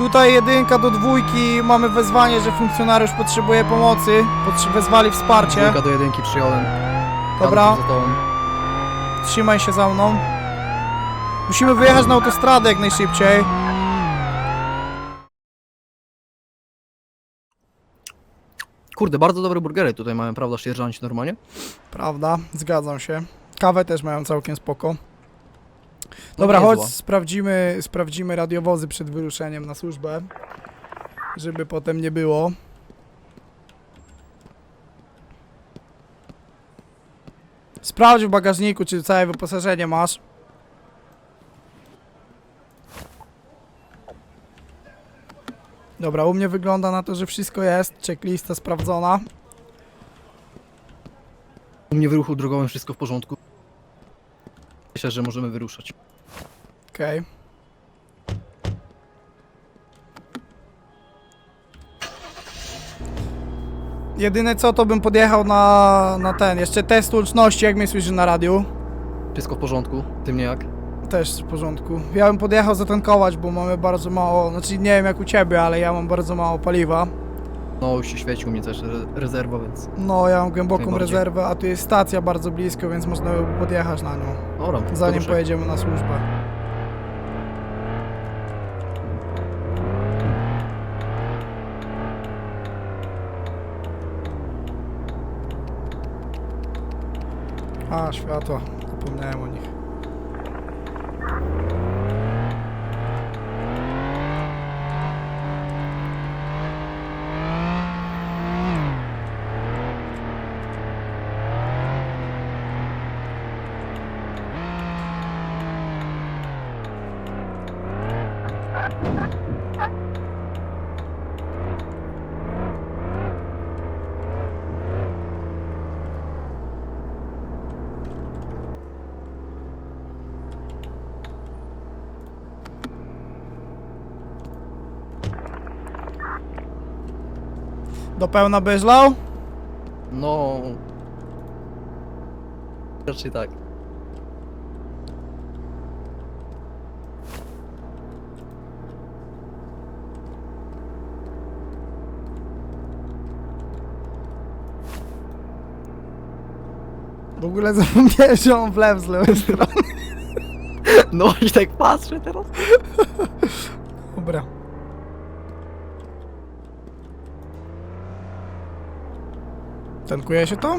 Tutaj jedynka do dwójki, mamy wezwanie, że funkcjonariusz potrzebuje pomocy. Potrze- wezwali wsparcie. Dwójka do jedynki przyjąłem. Dobra. Za tobą. Trzymaj się za mną. Musimy wyjechać na autostradę jak najszybciej. Kurde, bardzo dobre burgery tutaj mają, prawda, sierżanci normalnie? Prawda, zgadzam się. Kawę też mają całkiem spoko. No Dobra, chodź, sprawdzimy, sprawdzimy radiowozy przed wyruszeniem na służbę. Żeby potem nie było. Sprawdź w bagażniku, czy całe wyposażenie masz. Dobra, u mnie wygląda na to, że wszystko jest. Checklista sprawdzona. U mnie w ruchu drogowym wszystko w porządku. Myślę, że możemy wyruszać. Okej. Jedyne co, to bym podjechał na, na ten, jeszcze test łączności, jak mnie słyszy na radiu. Wszystko w porządku, ty mnie jak? Też w porządku. Ja bym podjechał zatankować, bo mamy bardzo mało, znaczy nie wiem jak u ciebie, ale ja mam bardzo mało paliwa. No już się świeci u mnie też re rezerwa, więc... No, ja mam głęboką Najbardziej. rezerwę, a tu jest stacja bardzo blisko, więc można by podjechać na nią, Dobra, zanim pojedziemy na służbę. A, światła. Zapomniałem o nich. Do pełna byś lał? No... Raczej tak. W ogóle zapomniałem, że on w lew z lewej strony. No i tak patrzę teraz. Dobra. Tankuje się to?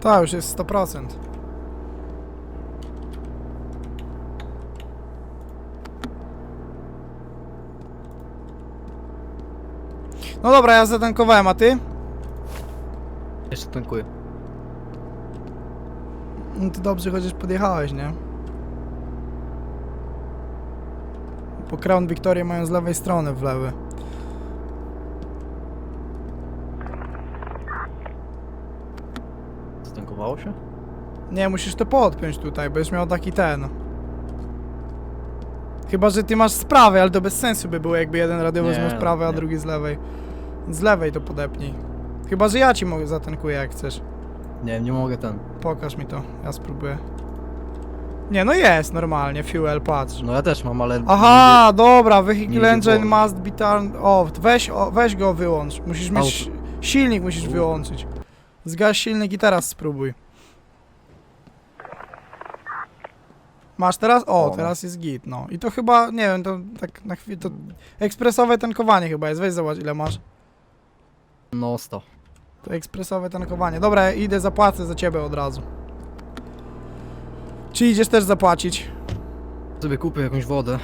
Tak, już jest 100%. No dobra, ja zatankowałem, a ty? Jeszcze tankuję. No to dobrze, chociaż podjechałeś, nie? Po Crown Victoria mają z lewej strony w lewy. Zatankowało się? Nie, musisz to podpiąć tutaj, będziesz miał taki ten. Chyba, że ty masz z prawej, ale to bez sensu by było, jakby jeden radiowoz Nie, miał z prawej, a nie. drugi z lewej. Z lewej to podepnij. Chyba, że ja ci mogę zatankuję, jak chcesz. Nie, nie mogę ten. Pokaż mi to, ja spróbuję. Nie, no jest normalnie, fuel, patrz. No ja też mam, ale... Aha, dobra, vehicle nie engine must be turned off. Weź, o, weź go wyłącz. Musisz mieć... Silnik musisz wyłączyć. Zgaś silnik i teraz spróbuj. Masz teraz? O, O, teraz jest git, no. I to chyba, nie wiem, to tak na chwilę, to ekspresowe tankowanie chyba jest. Weź zobacz ile masz. No 100. To ekspresowe tankowanie. Dobra, idę zapłacę za ciebie od razu. Czy idziesz też zapłacić? Sobie kupię jakąś wodę.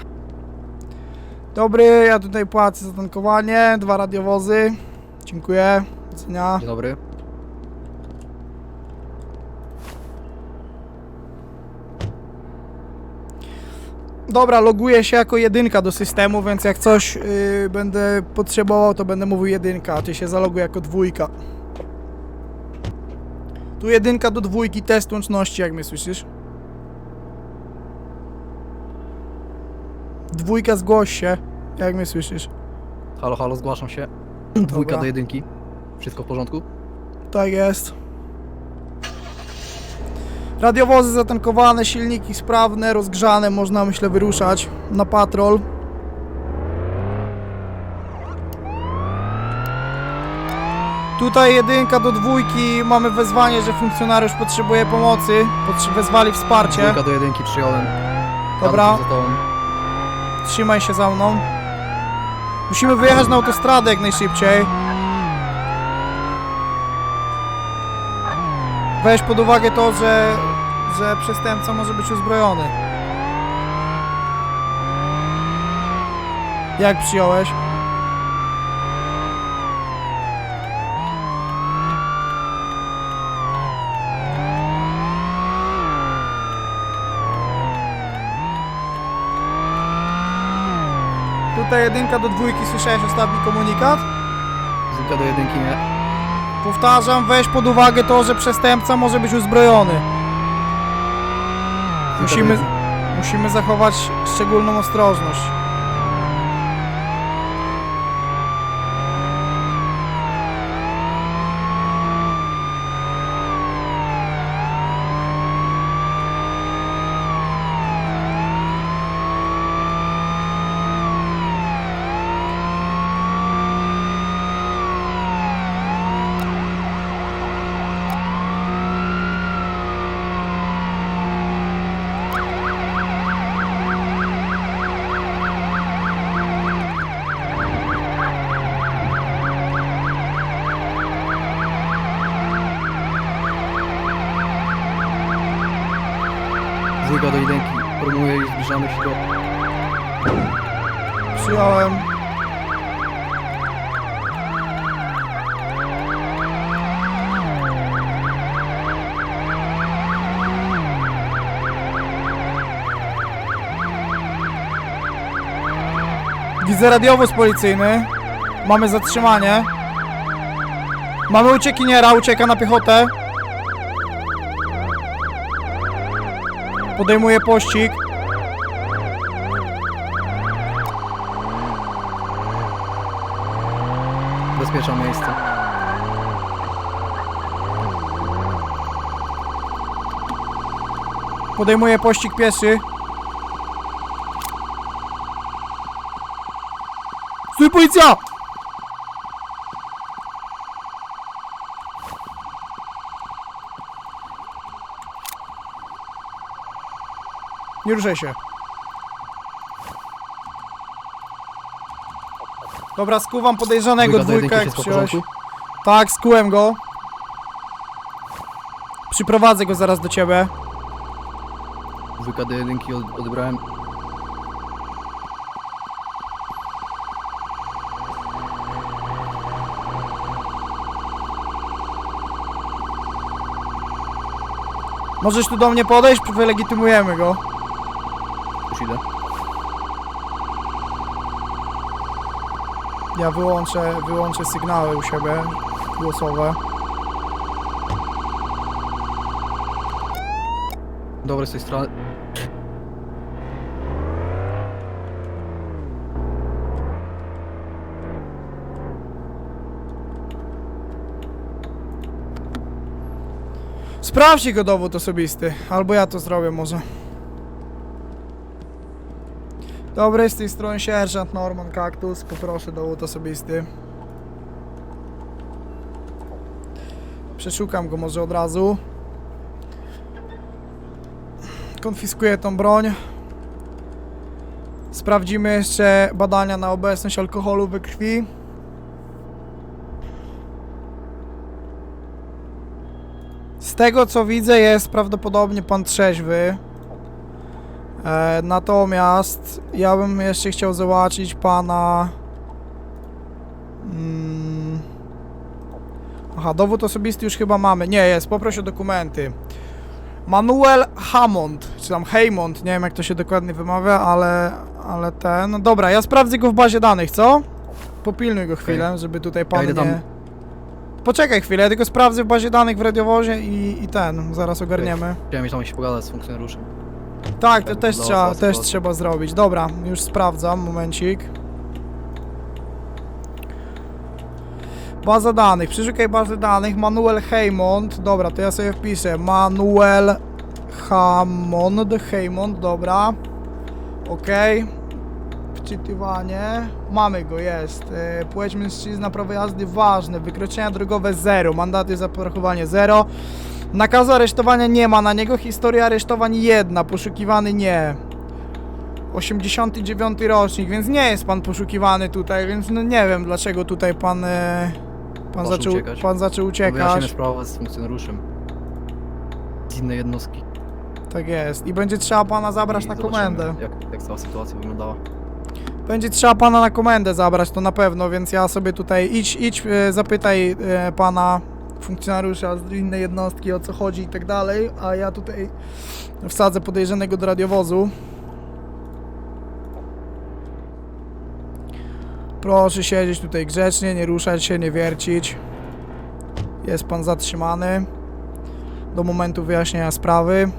Dobry, ja tutaj płacę za tankowanie, dwa radiowozy. Dziękuję. Do widzenia. Dzień dobry. Dobra, loguję się jako jedynka do systemu, więc jak coś yy, będę potrzebował, to będę mówił jedynka, a ty się zaloguj jako dwójka. Tu jedynka do dwójki, test łączności, jak mnie słyszysz. Dwójka zgłoś się, jak mnie słyszysz. Halo, halo, zgłaszam się. Dwójka do jedynki. Wszystko w porządku? Tak jest. Radiowozy zatankowane, silniki sprawne, rozgrzane, można myślę wyruszać na patrol. Tutaj jedynka do dwójki, mamy wezwanie, że funkcjonariusz potrzebuje pomocy, potrze- wezwali wsparcie. Dwójka do jedynki przyjąłem. Dobra, Tam za tobą. Trzymaj się za mną. Musimy wyjechać na autostradę jak najszybciej. Weź pod uwagę to, że, że przestępca może być uzbrojony. Jak przyjąłeś? Tutaj jedynka do dwójki, słyszałeś ostatni komunikat? Dwójka do jedynki nie. Powtarzam, weź pod uwagę to, że przestępca może być uzbrojony. Dwójka Musimy, musimy zachować szczególną ostrożność. Zbliżamy się do... Przyjąłem. Widzę radiowóz policyjny. Mamy zatrzymanie. Mamy uciekiniera, ucieka na piechotę. Podejmuje pościg. Bezpieczne miejsce. Podejmuje pościg pieszy. Stój policja! Nie ruszaj się. Dobra, skuwam podejrzanego Dwójka dwójkę, jedynki, jak wszystko w przyjąłeś. porządku? Tak, skułem go. Przyprowadzę go zaraz do ciebie. Dwójka do jedynki od- odebrałem. Możesz tu do mnie podejść, wylegitymujemy go. Już idę. Ja wyłączę, wyłączę sygnały u siebie głosowe. Dobra, z tej strony. Sprawdź jego dowód osobisty, albo ja to zrobię może. Dobry, z tej strony sierżant Norman Kaktus, poproszę dowód osobisty. Przeszukam go może od razu. Konfiskuję tą broń. Sprawdzimy jeszcze badania na obecność alkoholu we krwi. Z tego co widzę jest prawdopodobnie pan trzeźwy. E, natomiast ja bym jeszcze chciał zobaczyć pana... Mm, aha, dowód osobisty już chyba mamy. Nie, jest, poproszę o dokumenty. Manuel Hammond, czy tam Haymond, nie wiem jak to się dokładnie wymawia, ale, ale ten... Dobra, ja sprawdzę go w bazie danych, co? Popilnuj go chwilę, żeby tutaj pan tam. nie... Poczekaj chwilę, ja tylko sprawdzę w bazie danych w radiowozie i, i ten, zaraz ogarniemy. Chciałem mieć tam się pogadać z funkcjonariuszem. Tak, to też dla trzeba, też trzeba zrobić. Dobra, już sprawdzam, momencik. Baza danych, przeszukaj bazę danych, Manuel Haymond. Dobra, to ja sobie wpiszę. Manuel Hammond, Hammond, dobra. Okej. Wczytywanie. Mamy go, jest. E, Płeć mężczyzna, prawo jazdy ważne. Wykroczenia drogowe 0. Mandaty za parachowanie 0. Nakazu aresztowania nie ma na niego. Historia aresztowań jedna. Poszukiwany nie. 89 rocznik, więc nie jest pan poszukiwany tutaj, więc no nie wiem dlaczego tutaj pan. E, pan, Proszę zaczął, uciekać. pan zaczął uciekać. sprawę z funkcjonariuszem. Z innej jednostki. Tak jest. I będzie trzeba pana zabrać I na zobaczymy, komendę. Jak, jak cała sytuacja wyglądała. Będzie trzeba pana na komendę zabrać, to na pewno, więc ja sobie tutaj idź, idź, e, zapytaj e, pana funkcjonariusza z innej jednostki o co chodzi i tak dalej, a ja tutaj wsadzę podejrzanego do radiowozu. Proszę siedzieć tutaj grzecznie, nie ruszać się, nie wiercić. Jest pan zatrzymany do momentu wyjaśnienia sprawy.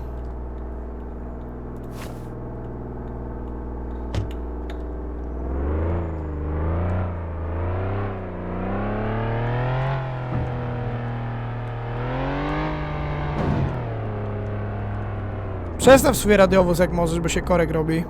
Przestaw swój radiowóz jak możesz, bo się korek robi.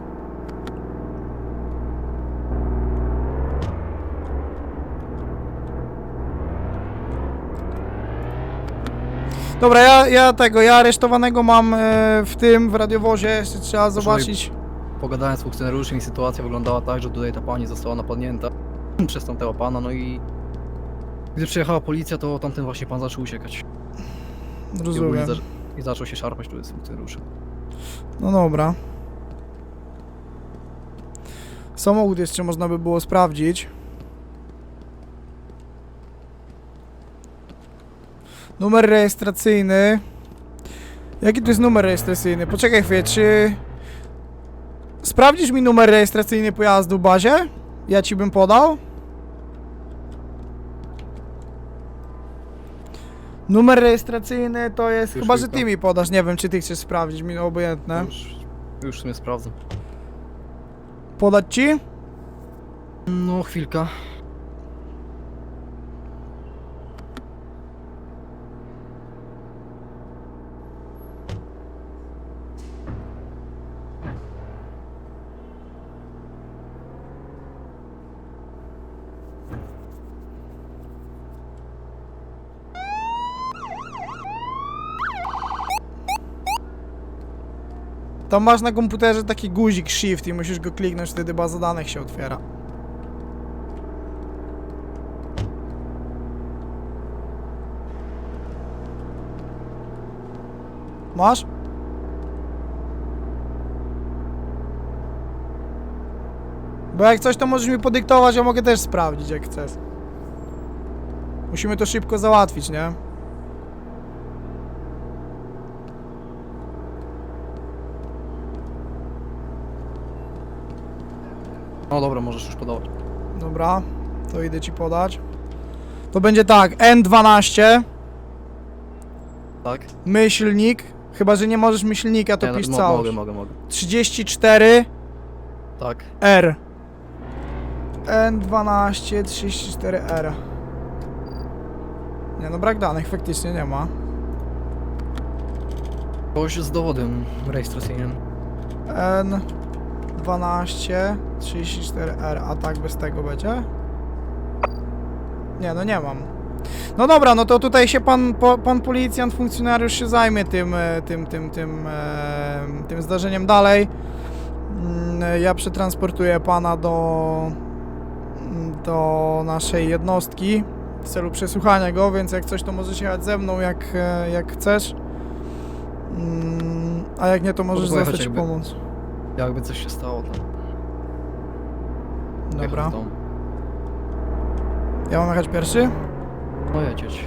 Dobra, ja, ja tego, ja aresztowanego mam e, w tym, w radiowozie, jeszcze trzeba zobaczyć. Pogadałem z funkcjonariuszem i sytuacja wyglądała tak, że tutaj ta pani została napadnięta przez tamtego pana, no i gdy przyjechała policja, to tamten właśnie pan zaczął uciekać. I, ogólnie Rozumiem. zac- I zaczął się szarpać tutaj z funkcjonariuszem. No dobra. Samochód jeszcze można by było sprawdzić. Numer rejestracyjny. Jaki to jest numer rejestracyjny? Poczekaj chwilę, czy... Sprawdzisz mi numer rejestracyjny pojazdu w bazie? Ja ci bym podał. Numer rejestracyjny to jest... Już Chyba, że ty mi podasz. Nie wiem, czy ty chcesz sprawdzić, mi obojętne. Już, już w sumie sprawdzę. Podać ci? No, chwilka. Tam masz na komputerze taki guzik shift i musisz go kliknąć, wtedy baza danych się otwiera. Masz? Bo jak coś to możesz mi podyktować, ja mogę też sprawdzić jak chcesz. Musimy to szybko załatwić, nie? No dobra, możesz już podawać. Dobra, to idę ci podać. To będzie tak, N12, Tak? myślnik, chyba że nie możesz myślnika, to Nie, no, pisz mo- całość. Mogę, mogę, mogę. 34 Tak. R. N12 34R. Nie no, brak danych faktycznie nie ma. Kogoś z dowodem rejestracyjnym. N12 34R, a tak bez tego będzie? Nie, no nie mam. No dobra, no to tutaj się pan, po, pan policjant, funkcjonariusz się zajmie tym, e, tym, tym, tym, e, tym zdarzeniem dalej. Mm, Ja przetransportuję pana do, do naszej jednostki w celu przesłuchania go, więc jak coś to możesz jechać ze mną, jak, e, jak chcesz. Mm, A jak nie, to możesz zostać pomóc. Jakby coś się stało, to Dobra. Ja mam jechać pierwszy? No jedzieć.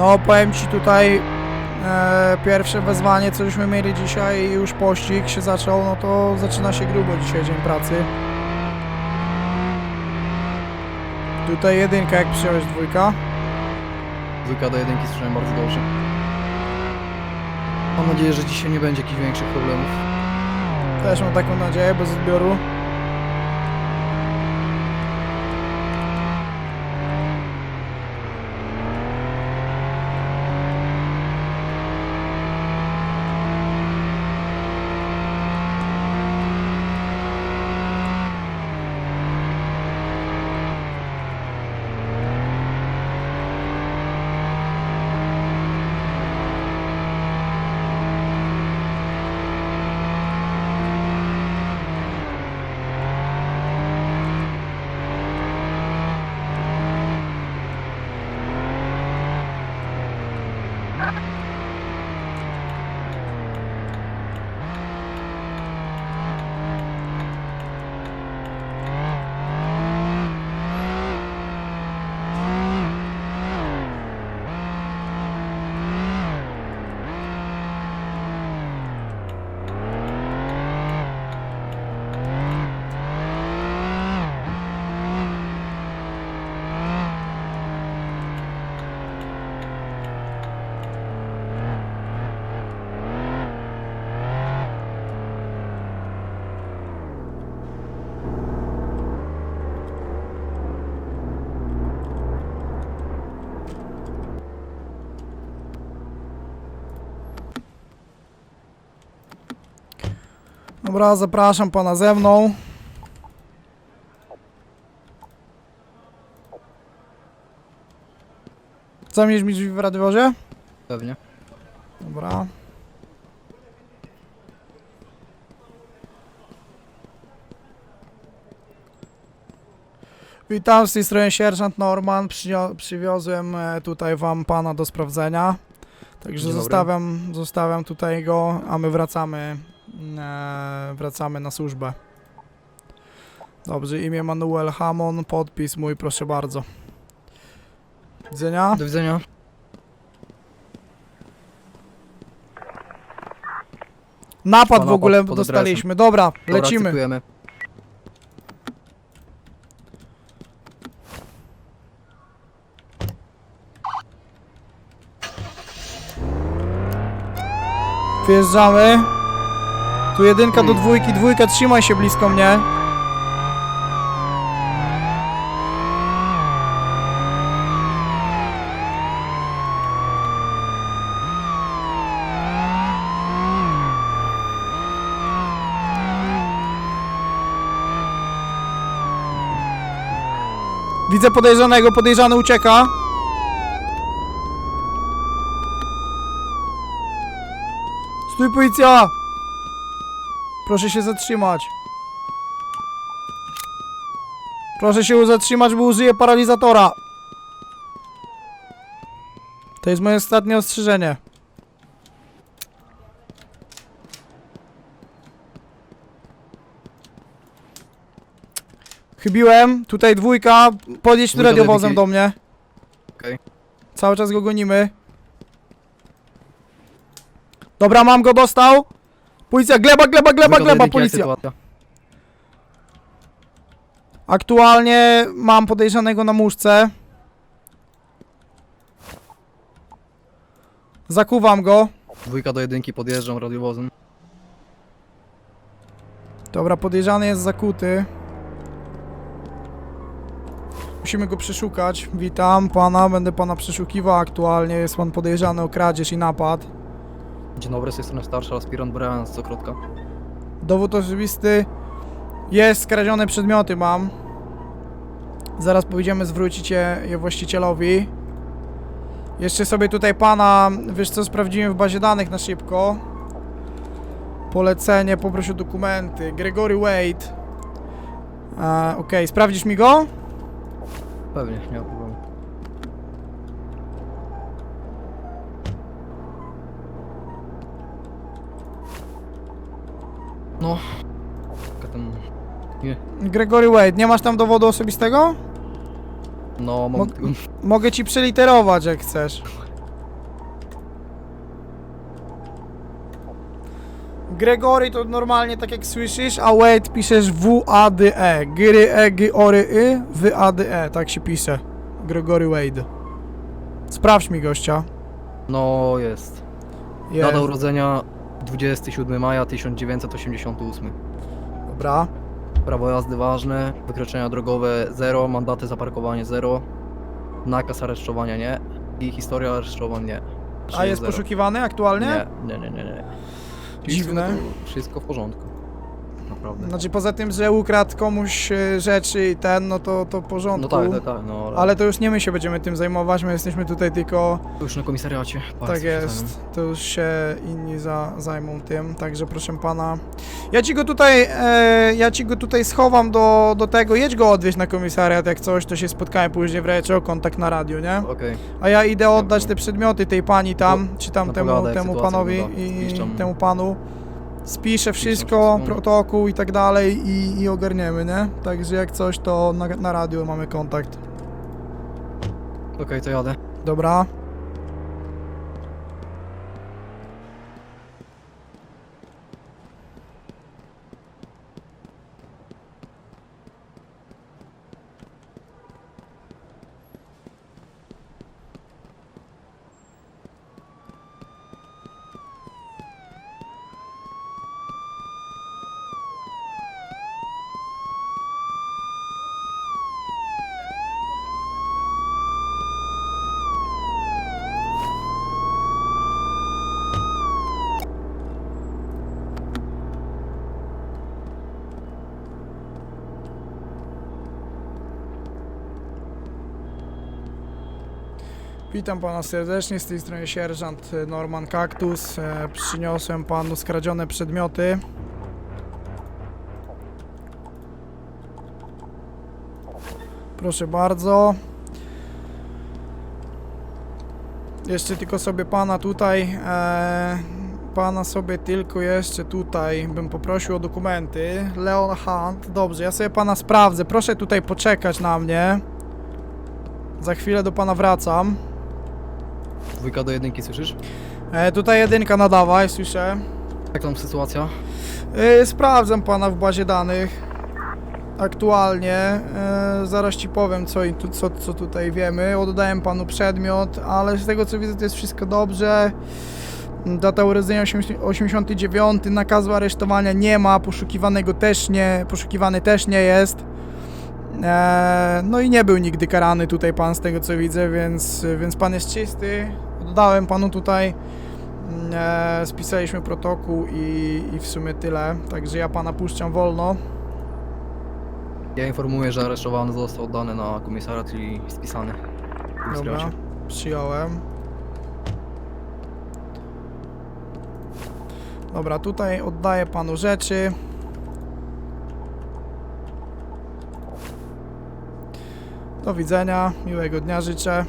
No, powiem ci tutaj e, pierwsze wezwanie, co żeśmy mieli dzisiaj i już pościg się zaczął, no to zaczyna się grubo dzisiaj dzień pracy. Tutaj jedynka, jak przyjąłeś dwójka. Dwójka do jedynki słyszałem bardzo dobrze. Mam nadzieję, że dzisiaj nie będzie jakichś większych problemów. Też mam taką nadzieję, bez odbioru. Dobra, zapraszam pana ze mną. Co mieć mi drzwi w radiowozie? Pewnie. Dobra. Witam, z tej strony sierżant Norman. Przywiozłem e, tutaj wam pana do sprawdzenia. Także zostawiam, zostawiam tutaj go, a my wracamy, e, wracamy na służbę. Dobrze, imię Manuel Hamon, podpis mój, proszę bardzo. Widzenia. Do widzenia. Napad w ogóle pod- dostaliśmy. Dobra, Dobra, lecimy. cytujemy. Wjeżdżamy. Tu jedynka do dwójki, dwójka, trzymaj się blisko mnie. Widzę podejrzanego, podejrzany ucieka. Stój policja! Proszę się zatrzymać. Proszę się zatrzymać, bo użyję paralizatora. To jest moje ostatnie ostrzeżenie. Chybiłem, tutaj dwójka, podjedź tu Dwójka do radiowozem jedynki. do mnie. Okej. Cały czas go gonimy. Dobra, mam go, dostał. Policja, gleba, gleba, gleba, gleba, policja. sytuacja? Aktualnie mam podejrzanego na muszce. Zakuwam go. Dwójka do jedynki, podjeżdżam radiowozem. Dobra, podejrzany jest zakuty. Musimy go przeszukać. Witam pana, będę pana przeszukiwał aktualnie. Jest pan podejrzany o kradzież i napad. Dzień dobry, z tej strony starszy aspirant Brian z Cokrotka. Dowód osobisty. Jest, skradzione przedmioty mam. Zaraz pójdziemy zwrócić je, je właścicielowi. Jeszcze sobie tutaj pana, wiesz co, sprawdziłem w bazie danych na szybko. Polecenie, poproszę o dokumenty. Gregory Wade. E, Okej, sprawdzisz mi go? Pewnie, nie No. Jaka tam... Gregory Wade, nie masz tam dowodu osobistego? No, mam... Mog- Mogę ci przeliterować jak chcesz. Gregory to normalnie tak jak słyszysz, a Wade piszesz W-A-D-E. Gry, e, g, ory, y, w, a, d, e. Tak się pisze. Gregory Wade. Sprawdź mi gościa. No jest. Jest. Data urodzenia 27 maja 1988. Dobra. Prawo jazdy ważne, wykroczenia drogowe 0, mandaty za parkowanie 0, nakaz aresztowania nie i historia aresztowań nie. A Czyli jest zero. poszukiwany aktualnie? Nie, nie, nie, nie. nie. Dziwne. Wszystko w porządku. Naprawdę. Znaczy poza tym, że ukradł komuś e, rzeczy i ten, no to, to w No porządku. tak, tak, tak, no ale, Ale to już nie my się będziemy tym zajmować, my jesteśmy tutaj tylko... już na komisariacie. tak jest, to już się inni za, zajmą tym, także proszę pana. Ja ci go tutaj, e, ja ci go tutaj schowam do, do tego, jedź go odwieźć na komisariat, jak coś, to się spotkamy później w razie o kontakt na radiu, nie? Okej, A ja idę oddać te przedmioty tej pani tam, czy tam no temu, pogadaj, temu sytuacja panowi wygląda. i temu panu. Spiszę wszystko, wszystko. protokół i tak dalej i, i ogarniemy, nie? Także jak coś, to na, na radiu mamy kontakt. okej, to jadę. Dobra. Witam pana serdecznie, z tej strony sierżant e, Norman Kaktus. E, Przyniosłem panu skradzione przedmioty. Proszę bardzo. Jeszcze tylko sobie pana tutaj, e, pana sobie tylko jeszcze tutaj bym poprosił o dokumenty. Leon Hunt, dobrze, ja sobie pana sprawdzę. Proszę tutaj poczekać na mnie. Za chwilę do pana wracam. Dwójka do jedynki, słyszysz? E, tutaj jedynka nadawaj, słyszę. Jak tam sytuacja? E, sprawdzam pana w bazie danych. Aktualnie. E, zaraz ci powiem, co, i tu, co, co tutaj wiemy. Oddałem panu przedmiot, ale z tego co widzę, to jest wszystko dobrze. Data urodzenia 80 89, nakazu aresztowania nie ma, poszukiwanego też nie, poszukiwany też nie jest. E, no i nie był nigdy karany tutaj pan z tego co widzę, więc, więc pan jest czysty. Oddałem panu tutaj. E, spisaliśmy protokół i, i w sumie tyle. Także ja pana puszczam wolno. Ja informuję, że aresztowany został oddany na komisariat i spisany. w Dobra, przyjąłem. Dobra, tutaj oddaję panu rzeczy. Do widzenia, miłego dnia życzę.